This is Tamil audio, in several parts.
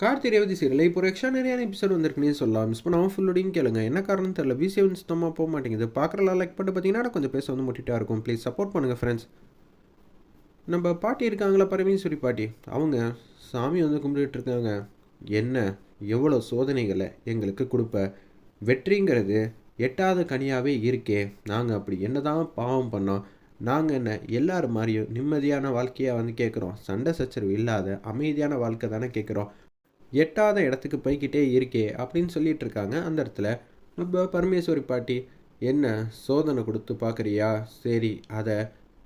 கார்த்தி ரேவதி சீரியல் இப்போ ஒரு எக்ஸ்ட்ரா நிறைய எபிசோட் வந்திருக்குன்னு சொல்லலாம். மிஸ் பண்ணாமல் ஃபுல்லோடையும் கேளுங்க. என்ன காரணம் தெரியல. வி செவன் சுத்தமாக போக மாட்டேங்குது. பார்க்குறலாம் லைக் பண்ணிட்டு பார்த்தீங்கன்னா கொஞ்சம் பேச வந்து முட்டிட்டா இருக்கும். ப்ளீஸ் சப்போர்ட் பண்ணுங்கள் ஃப்ரெண்ட்ஸ் நம்ம பாட்டி இருக்காங்களா பரமேஸ்வரி பாட்டி? அவங்க சாமி வந்து கும்பிட்டுட்டு இருக்காங்க. என்ன? எவ்வளோ சோதனைகளை எங்களுக்கு கொடுப்ப? வெற்றிங்கிறது எட்டாவது கனியாகவே இருக்கே. நாங்கள் அப்படி என்னதான் பாவம் பண்ணோம். நாங்கள் என்ன எல்லாரும் மாதிரியும் நிம்மதியான வாழ்க்கையாக வந்து கேட்குறோம் சண்டை சச்சரவு இல்லாத அமைதியான வாழ்க்கை தானே கேட்குறோம் எட்டாத இடத்துக்கு போய்கிட்டே இருக்கே அப்படின்னு சொல்லிட்டு இருக்காங்க அந்த இடத்துல நம்ம பரமேஸ்வரி பாட்டி என்ன சோதனை கொடுத்து பார்க்குறியா? சரி அதை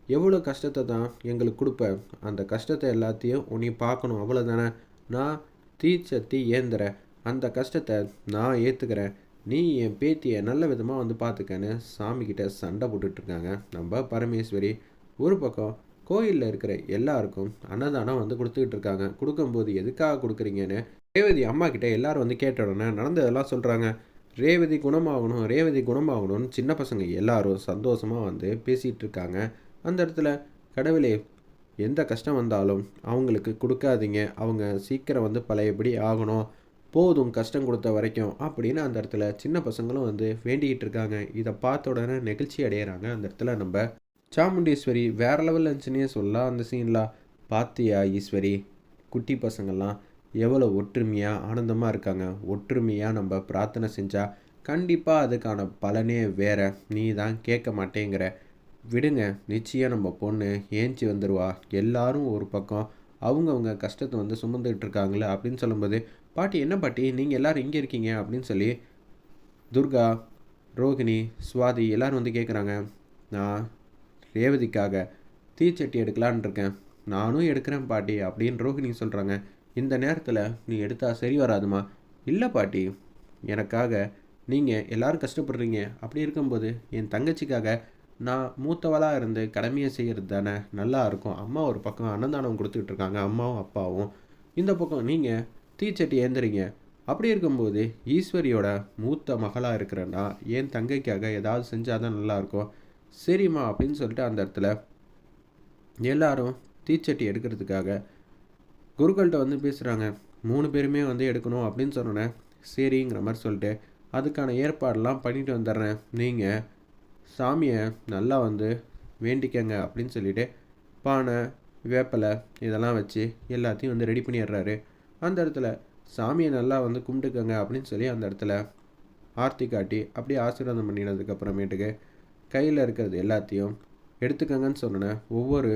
எவ்வளோ கஷ்டத்தை தான் எங்களுக்கு கொடுப்ப? அந்த கஷ்டத்தை எல்லாத்தையும் உனி பார்க்கணும் அவ்வளோதானே நான் தீச்சத்தி ஏந்துற அந்த கஷ்டத்தை நான் ஏற்றுக்கிறேன் நீ என் பேத்தியை நல்ல விதமாக வந்து பார்த்துக்கன்னு சாமிக்கிட்ட சண்டை போட்டுட்ருக்காங்க. நம்ம பரமேஸ்வரி ஒரு பக்கம் கோயிலில் இருக்கிற எல்லாருக்கும் அன்னதானம் வந்து கொடுத்துக்கிட்டு இருக்காங்க கொடுக்கும்போது எதுக்காக கொடுக்குறீங்கன்னு ரேவதி அம்மா கிட்டே எல்லாரும் வந்து கேட்ட உடனே நடந்ததெல்லாம் சொல்கிறாங்க ரேவதி குணமாகணும் ரேவதி குணமாகணும்னு சின்ன பசங்க எல்லாரும் சந்தோஷமாக வந்து பேசிகிட்டு இருக்காங்க. அந்த இடத்துல கடவுளே எந்த கஷ்டம் வந்தாலும் அவங்களுக்கு கொடுக்காதீங்க. அவங்க சீக்கிரம் வந்து பழையபடி ஆகணும். போதும் கஷ்டம் கொடுத்த வரைக்கும் அப்படின்னு அந்த இடத்துல சின்ன பசங்களும் வந்து வேண்டிக்கிட்டு இருக்காங்க. இதை பார்த்த உடனே நெகிழ்ச்சி அடையிறாங்க அந்த இடத்துல நம்ம. சாமுண்டீஸ்வரி வேற லெவலில் இருந்துச்சுன்னே சொல்லலாம் அந்த சீன்லாம் பாத்தியா ஈஸ்வரி? குட்டி பசங்கள்லாம் எவ்வளோ ஒற்றுமையாக ஆனந்தமாக இருக்காங்க. ஒற்றுமையாக நம்ம பிரார்த்தனை செஞ்சால் கண்டிப்பாக அதுக்கான பலனே வேற. நீ தான் கேட்க மாட்டேங்கிற. விடுங்க நிச்சயம் நம்ம பொண்ணு ஏஞ்சி வந்துடுவா எல்லாரும் ஒரு பக்கம். அவங்கவுங்க கஷ்டத்தை வந்து சுமந்துக்கிட்டு இருக்காங்களே அப்படின்னு சொல்லும்போது பாட்டி என்ன பாட்டி? நீங்கள் எல்லோரும் இங்கே இருக்கீங்க அப்படின்னு சொல்லி துர்கா ரோகிணி சுவாதி எல்லோரும் வந்து கேட்குறாங்க நான் ரேவதிக்காக தீச்சட்டி எடுக்கலான் இருக்கேன். நானும் எடுக்கிறேன் பாட்டி அப்படின்னு ரோகிணி சொல்கிறாங்க இந்த நேரத்தில் நீ எடுத்தால் சரி வராதுமா? இல்லை பாட்டி எனக்காக நீங்கள் எல்லோரும் கஷ்டப்படுறீங்க. அப்படி இருக்கும்போது என் தங்கச்சிக்காக நான் மூத்தவளாக இருந்து கடமையை செய்கிறது தானே? நல்லா இருக்கும். அம்மா ஒரு பக்கம் அன்னதானம் கொடுத்துக்கிட்டு இருக்காங்க. அம்மாவும் அப்பாவும். இந்த பக்கம் நீங்கள் தீச்சட்டி ஏந்துறீங்க. அப்படி இருக்கும்போது ஈஸ்வரியோட மூத்த மகளாக இருக்கிறேன்னா என் தங்கைக்காக ஏதாவது செஞ்சால் தான் நல்லாயிருக்கும் சரிம்மா அப்படின்னு சொல்லிட்டு அந்த இடத்துல எல்லாரும் தீச்சட்டி எடுக்கிறதுக்காக குருக்கள்கிட்ட வந்து பேசுகிறாங்க மூணு பேருமே வந்து எடுக்கணும் அப்படின்னு சொன்னோன்னே சரிங்கிற மாதிரி சொல்லிட்டு அதுக்கான ஏற்பாடெல்லாம் பண்ணிட்டு வந்துடுறேன். நீங்கள் சாமியை நல்லா வந்து வேண்டிக்கங்க அப்படின்னு சொல்லிவிட்டு பானை வேப்பலை இதெல்லாம் வச்சு எல்லாத்தையும் வந்து ரெடி பண்ணிடுறாரு. அந்த இடத்துல சாமியை நல்லா வந்து கும்பிட்டுக்கங்க அப்படின்னு சொல்லி அந்த இடத்துல ஆர்த்தி காட்டி அப்படியே ஆசீர்வாதம் பண்ணினதுக்கப்புறமேட்டுக்கு கையில் இருக்கிறது எல்லாத்தையும் எடுத்துக்கங்கன்னு சொன்னேன் ஒவ்வொரு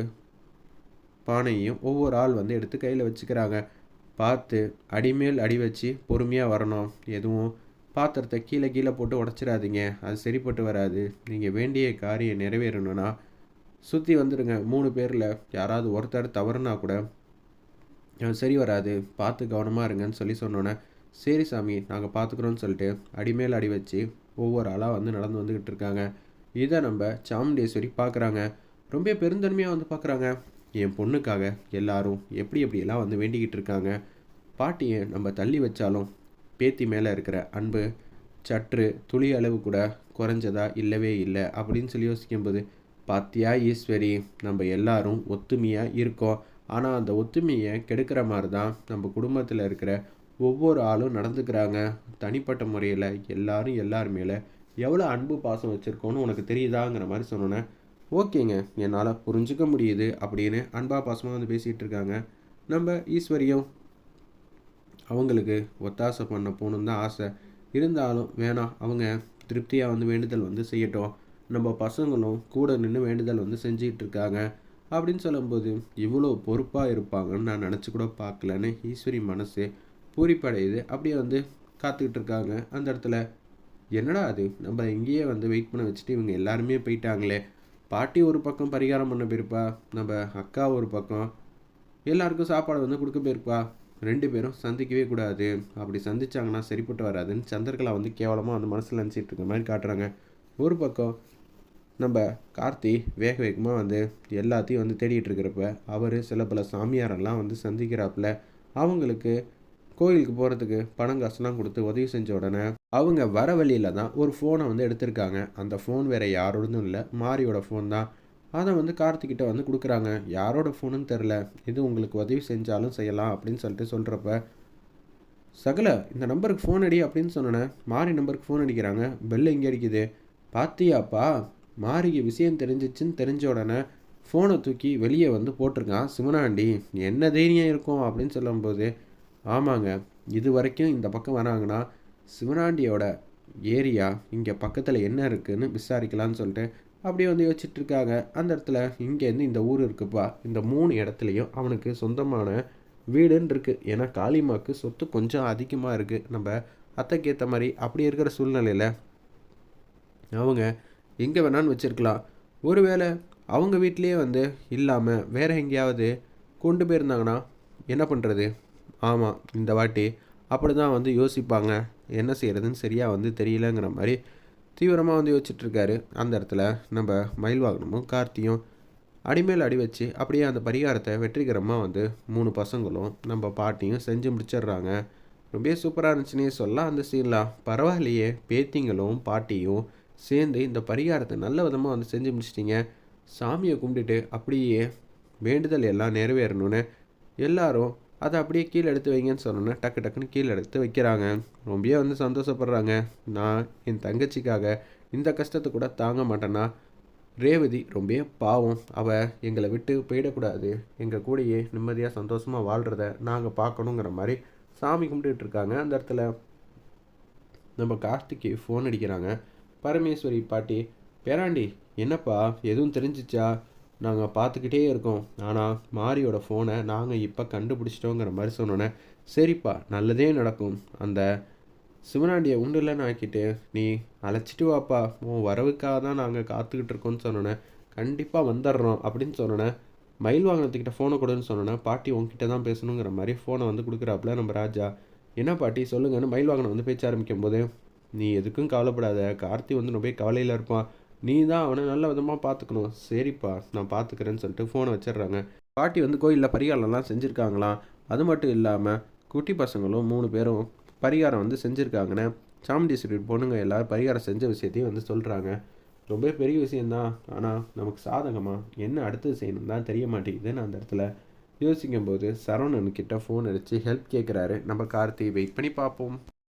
பானையையும் ஒவ்வொரு ஆள் வந்து எடுத்து கையில் வச்சுக்கிறாங்க. பார்த்து அடிமேல் அடி வச்சு பொறுமையாக வரணும். எதுவும் பாத்திரத்தை கீழே கீழே போட்டு உடச்சிடாதீங்க. அது சரிப்பட்டு வராது. நீங்கள் வேண்டிய காரியம் நிறைவேறணும்னா சுற்றி வந்துடுங்க மூணு பேரில் யாராவது ஒருத்தர் தவறுனா கூட சரி வராது. பார்த்து கவனமாக இருங்கன்னு சொல்லி சொன்னோன்னே சரி சாமி நாங்கள் பார்த்துக்குறோன்னு சொல்லிட்டு அடிமேல் அடி வச்சு ஒவ்வொரு ஆளாக வந்து நடந்து வந்துக்கிட்டு இருக்காங்க. இதை நம்ம சாமுண்டேஸ்வரி பார்க்குறாங்க ரொம்ப பெருந்தன்மையாக வந்து பார்க்குறாங்க என் பொண்ணுக்காக எல்லாரும் எப்படி எப்படியெல்லாம் வந்து வேண்டிக்கிட்டு இருக்காங்க பாட்டியை நம்ம தள்ளி வச்சாலும் பேத்தி மேலே இருக்கிற அன்பு சற்று துளி அளவு கூட குறைஞ்சதா இல்லவே இல்லை அப்படின்னு சொல்லி யோசிக்கும்போது பாத்தியா ஈஸ்வரி நம்ம எல்லாரும் ஒத்துமையாக இருக்கோம். ஆனால் அந்த ஒத்துமையை கெடுக்கிற மாதிரி தான் நம்ம குடும்பத்தில் இருக்கிற ஒவ்வொரு ஆளும் நடந்துக்கிறாங்க. தனிப்பட்ட முறையில் எல்லாரும் எல்லார் மேலே எவ்வளோ அன்பு பாசம் வச்சுருக்கோன்னு உனக்கு தெரியுதாங்கிற மாதிரி சொன்னோன்னே ஓகேங்க என்னால் புரிஞ்சுக்க முடியுது அப்படின்னு அன்பா பாசமாக வந்து பேசிகிட்டு இருக்காங்க. நம்ம ஈஸ்வரியும் அவங்களுக்கு ஒத்தாசை பண்ண போகணுன்னு தான் ஆசை. இருந்தாலும் வேணாம் அவங்க திருப்தியாக வந்து வேண்டுதல் வந்து செய்யட்டும். நம்ம பசங்களும் கூட நின்று வேண்டுதல் வந்து செஞ்சிகிட்டு இருக்காங்க. அப்படின்னு சொல்லும்போது இவ்வளோ பொறுப்பாக இருப்பாங்கன்னு நான் நினச்சி கூட பார்க்கலன்னு ஈஸ்வரி மனசு பூரிப்படையுது. அப்படியே வந்து காத்துக்கிட்டு இருக்காங்க. அந்த இடத்துல என்னடா அது? நம்ம இங்கேயே வந்து வெயிட் பண்ண வச்சுட்டு இவங்க எல்லாருமே போயிட்டாங்களே. பாட்டி ஒரு பக்கம் பரிகாரம் பண்ண போயிருப்பா நம்ம அக்கா ஒரு பக்கம். எல்லாருக்கும் சாப்பாடு வந்து கொடுக்க போயிருப்பா. ரெண்டு பேரும் சந்திக்கவே கூடாது. அப்படி சந்திச்சாங்கன்னா சரிப்பட்டு வராதுன்னு சந்திரகலா வந்து கேவலமாக வந்து மனசில் நினச்சிட்டு இருக்க மாதிரி காட்டுறாங்க. ஒரு பக்கம் நம்ம கார்த்தி வேக வேகமாக வந்து எல்லாத்தையும் வந்து தேடிட்டு இருக்கிறப்ப அவர் சில பல சாமியாரெல்லாம் வந்து சந்திக்கிறாப்புல. அவங்களுக்கு கோயிலுக்கு போகிறதுக்கு பணம் காசுலாம் கொடுத்து உதவி செஞ்ச உடனே அவங்க வர வழியில் தான் ஒரு ஃபோனை வந்து எடுத்திருக்காங்க. அந்த ஃபோன் வேறு யாரோடதும் இல்லை. மாரியோட ஃபோன் தான். அதை வந்து கார்த்திக்கிட்ட வந்து கொடுக்குறாங்க. யாரோட ஃபோனுன்னு தெரில. இது உங்களுக்கு உதவி செஞ்சாலும் செய்யலாம் அப்படின்னு சொல்லிட்டு சொல்கிறப்ப சகல இந்த நம்பருக்கு ஃபோன் அடி அப்படின்னு சொன்னேன் மாறி நம்பருக்கு ஃபோன் அடிக்கிறாங்க. பெல் எங்கே அடிக்குது? பாத்தியாப்பா மாரிக்கு விஷயம் தெரிஞ்சிச்சுன்னு தெரிஞ்ச உடனே ஃபோனை தூக்கி வெளியே வந்து போட்டிருக்கான். சிவனாண்டி என்ன தைரியம் இருக்கும்? அப்படின்னு சொல்லும்போது ஆமாங்க. இது வரைக்கும் இந்த பக்கம் வராங்கன்னா சிவனாண்டியோட ஏரியா இங்கே பக்கத்தில் என்ன இருக்குதுன்னு விசாரிக்கலான்னு சொல்லிட்டு அப்படியே வந்து யோசிச்சுட்ருக்காங்க. அந்த இடத்துல இங்கேருந்து இந்த ஊர் இருக்குப்பா. இந்த மூணு இடத்துலையும் அவனுக்கு சொந்தமான வீடுன்னு இருக்குது ஏன்னா காளிமாக்கு சொத்து கொஞ்சம் அதிகமாக இருக்குது நம்ம அத்தைக்கு ஏற்ற மாதிரி அப்படி இருக்கிற சூழ்நிலையில் அவங்க எங்கே வேணான்னு வச்சுருக்கலாம். ஒருவேளை அவங்க வீட்லேயே வந்து இல்லாமல் வேறு எங்கேயாவது கொண்டு போயிருந்தாங்கன்னா என்ன பண்ணுறது ஆமாம் இந்த வாட்டி அப்படி தான் வந்து யோசிப்பாங்க. என்ன செய்கிறதுன்னு சரியாக வந்து தெரியலங்கிற மாதிரி தீவிரமாக வந்து யோசிச்சுட்ருக்காரு. அந்த இடத்துல நம்ம மயில் வாகனமும் கார்த்தியும் அடிமேல் அடி வச்சு அப்படியே அந்த பரிகாரத்தை வெற்றிகரமாக வந்து மூணு பசங்களும் நம்ம பாட்டியும் செஞ்சு முடிச்சிடுறாங்க. ரொம்ப சூப்பராக இருந்துச்சுன்னே சொல்லலாம். அந்த சீன்லாம் பரவாயில்லையே பேத்திங்களும் பாட்டியும் சேர்ந்து இந்த பரிகாரத்தை நல்ல விதமாக வந்து செஞ்சு முடிச்சிட்டிங்க. சாமியை கும்பிட்டுட்டு அப்படியே வேண்டுதல் எல்லாம் நிறைவேறணும்னு எல்லாரும் அதை அப்படியே கீழே எடுத்து வைங்கன்னு சொன்னோன்னே டக்கு டக்குன்னு கீழே எடுத்து வைக்கிறாங்க. ரொம்பவே வந்து சந்தோஷப்படுறாங்க. நான் என் தங்கச்சிக்காக இந்த கஷ்டத்தை கூட தாங்க மாட்டேன்னா ரேவதி ரொம்ப பாவம். அவள் எங்களை விட்டு போயிடக்கூடாது. எங்கள் கூடயே நிம்மதியாக சந்தோஷமாக வாழ்கிறத நாங்கள் பார்க்கணுங்கிற மாதிரி சாமி கும்பிட்டுட்டு இருக்காங்க. அந்த இடத்துல நம்ம கார்த்திக்கு ஃபோன் அடிக்கிறாங்க. பரமேஸ்வரி பாட்டி பேராண்டி என்னப்பா? எதுவும் தெரிஞ்சிச்சா? நாங்கள் பார்த்துக்கிட்டே இருக்கோம். ஆனால் மாரியோட ஃபோனை நாங்கள் இப்போ கண்டுபிடிச்சிட்டோங்கிற மாதிரி சொன்னோன்னே சரிப்பா நல்லதே நடக்கும். அந்த சிவனாண்டியை உண்டுலன்னு ஆக்கிட்டு நீ அழைச்சிட்டு வாப்பா. உன் வரவுக்காக தான் நாங்கள் காத்துக்கிட்டு இருக்கோம்னு சொன்னோன்னே கண்டிப்பாக வந்துடுறோம் அப்படின்னு சொன்னோன்னே மயில் வாங்கினத்துக்கிட்ட ஃபோனை கொடுன்னு சொன்னோன்னே பாட்டி உங்ககிட்ட தான் பேசணுங்கிற மாதிரி ஃபோனை வந்து கொடுக்குறாப்புல நம்ம ராஜா. என்ன பாட்டி? சொல்லுங்கன்னு மயில் வாங்கின வந்து பேச்ச ஆரம்பிக்கும் போது நீ எதுக்கும் கவலைப்படாத. கார்த்தி வந்து ரொம்ப கவலையில் இருப்பான். நீ தான் அவனை நல்ல விதமாக பார்த்துக்கணும் சரிப்பா நான் பார்த்துக்கிறேன்னு சொல்லிட்டு ஃபோனை வச்சிடுறாங்க. பாட்டி வந்து கோயிலில் பரிகாரம்லாம் செஞ்சுருக்காங்களாம் அது மட்டும் இல்லாமல் குட்டி பசங்களும் மூணு பேரும் பரிகாரம் வந்து செஞ்சுருக்காங்கன்னு சாமுண்டீஸ்வரி பொண்ணுங்க எல்லோரும் பரிகாரம் செஞ்ச விஷயத்தையும் வந்து சொல்கிறாங்க ரொம்ப பெரிய விஷயந்தான் ஆனால் நமக்கு சாதகமாக என்ன அடுத்தது செய்யணும் தான் தெரிய மாட்டேங்குதுன்னு அந்த இடத்துல யோசிக்கும் போது சரவணன் கிட்ட ஃபோன் அடித்து ஹெல்ப் கேட்குறாரு நம்ம கார்த்தி வெயிட் பண்ணி பார்ப்போம்.